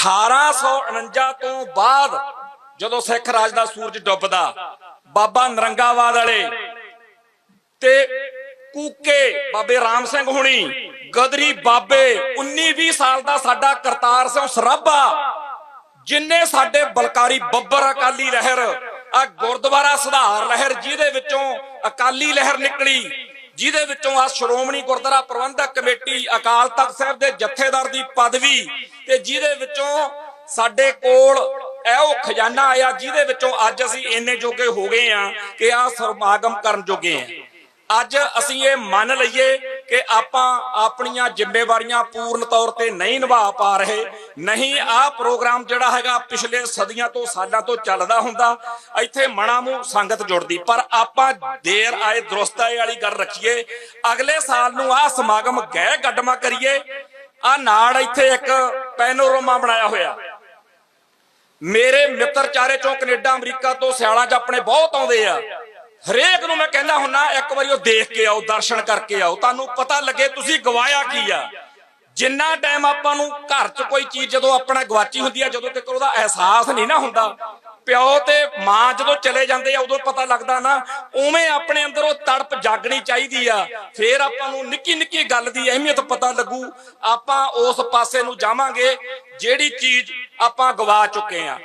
1849 ਤੋਂ ਬਾਅਦ ਜਦੋਂ ਸਿੱਖ ਰਾਜ ਦਾ ਸੂਰਜ ਡੁੱਬਦਾ, ਬਾਬਾ ਨਰੰਗਾਵਾਦ ਵਾਲੇ ਤੇ ਕੂਕੇ ਬਾਬੇ ਰਾਮ ਸਿੰਘ ਹੁਣੀ, ਗਦਰੀ ਬਾਬੇ 19 20 ਸਾਲ ਦਾ ਸਾਡਾ ਕਰਤਾਰ ਸਿੰਘ ਸਰਾਭਾ ਜਿੰਨੇ ਸਾਡੇ ਬਲਕਾਰੀ ਬੱਬਰ ਅਕਾਲੀ ਲਹਿਰ ਆ ਗੁਰਦੁਆਰਾ ਸੁਧਾਰ ਲਹਿਰ ਜਿਹਦੇ ਵਿੱਚੋਂ ਅਕਾਲੀ ਲਹਿਰ ਨਿਕਲੀ ਜਿਹਦੇ ਵਿੱਚੋਂ ਆ ਸ਼੍ਰੋਮਣੀ ਗੁਰਦੁਆਰਾ ਪ੍ਰਬੰਧਕ ਕਮੇਟੀ ਅਕਾਲ ਤਖਤ ਸਾਹਿਬ ਦੇ ਜਥੇਦਾਰ ਦੀ ਪਦਵੀ ਤੇ ਜਿਹਦੇ ਵਿੱਚੋਂ ਸਾਡੇ ਕੋਲ ਇਹੋ ਖਜ਼ਾਨਾ ਆਇਆ ਜਿਹਦੇ ਵਿੱਚੋਂ ਅੱਜ ਅਸੀਂ ਇੰਨੇ ਜੋਗੇ ਹੋ ਗਏ ਆ ਕਿ ਆ ਸਮਾਗਮ ਕਰਨ ਜੋਗੇ ਆ ਅੱਜ ਅਸੀਂ ਇਹ ਮੰਨ ਲਈਏ ਕਿ ਆਪਾਂ ਆਪਣੀਆਂ ਜ਼ਿੰਮੇਵਾਰੀਆਂ ਪੂਰਨ ਤੌਰ ਤੇ ਨਹੀਂ ਨਿਭਾ ਪਾ ਰਹੇ, ਨਹੀਂ ਆਹ ਪ੍ਰੋਗਰਾਮ ਜਿਹੜਾ ਹੈਗਾ ਪਿਛਲੇ ਸਦੀਆਂ ਤੋਂ ਸਾਲਾਂ ਤੋਂ ਚੱਲਦਾ ਹੁੰਦਾ, ਇੱਥੇ ਮਣਾ ਨੂੰ ਸੰਗਤ ਜੁੜਦੀ। ਪਰ ਆਪਾਂ ਦੇਰ ਆਏ ਦਰੁਸਤ ਆਏ ਵਾਲੀ ਗੱਲ ਰੱਖੀਏ, ਅਗਲੇ ਸਾਲ ਨੂੰ ਆਹ ਸਮਾਗਮ ਗਹਿ ਗੱਡਮਾ ਕਰੀਏ ਆ ਨਾਲ ਇੱਥੇ ਇੱਕ ਪੈਨੋਰਮਾ ਬਣਾਇਆ ਹੋਇਆ। ਮੇਰੇ ਮਿੱਤਰ ਚਾਰੇ ਚੋਂ ਕੈਨੇਡਾ, ਅਮਰੀਕਾ ਤੋਂ ਸਿਆਲਾਂ 'ਚ ਆਪਣੇ ਬਹੁਤ ਆਉਂਦੇ ਆ। ਹਰੇਕ ਨੂੰ ਮੈਂ ਕਹਿੰਦਾ ਹੁੰਨਾ, ਇੱਕ ਵਾਰੀ ਉਹ ਦੇਖ ਕੇ ਆਓ, ਦਰਸ਼ਨ ਕਰਕੇ ਆਓ। ਤੁਹਾਨੂੰ ਪਤਾ ਲੱਗੇ ਤੁਸੀਂ ਗਵਾਇਆ ਕੀ ਆ। ਜਿੰਨਾ ਟਾਈਮ ਆਪਾਂ ਨੂੰ ਘਰ 'ਚ ਕੋਈ ਚੀਜ਼ ਜਦੋਂ ਆਪਣਾ ਗਵਾਚੀ ਹੁੰਦੀ ਆ, ਜਦੋਂ ਤੱਕ ਉਹਦਾ ਅਹਿਸਾਸ ਨਹੀਂ ਨਾ ਹੁੰਦਾ, ਪਿਓ ਤੇ ਮਾਂ ਜਦੋਂ ਚਲੇ ਜਾਂਦੇ ਆ, ਉਦੋਂ ਪਤਾ ਲੱਗਦਾ ਨਾ, ਉਵੇਂ ਆਪਣੇ ਅੰਦਰ ਉਹ ਤੜਪ ਜਾਗਣੀ ਚਾਹੀਦੀ ਆ। ਫੇਰ ਆਪਾਂ ਨੂੰ ਨਿੱਕੀ ਨਿੱਕੀ ਗੱਲ ਦੀ ਅਹਿਮੀਅਤ ਪਤਾ ਲੱਗੂ, ਆਪਾਂ ਉਸ ਪਾਸੇ ਨੂੰ ਜਾਵਾਂਗੇ, ਜਿਹੜੀ ਚੀਜ਼ ਆਪਾਂ ਗਵਾ ਚੁੱਕੇ ਆ।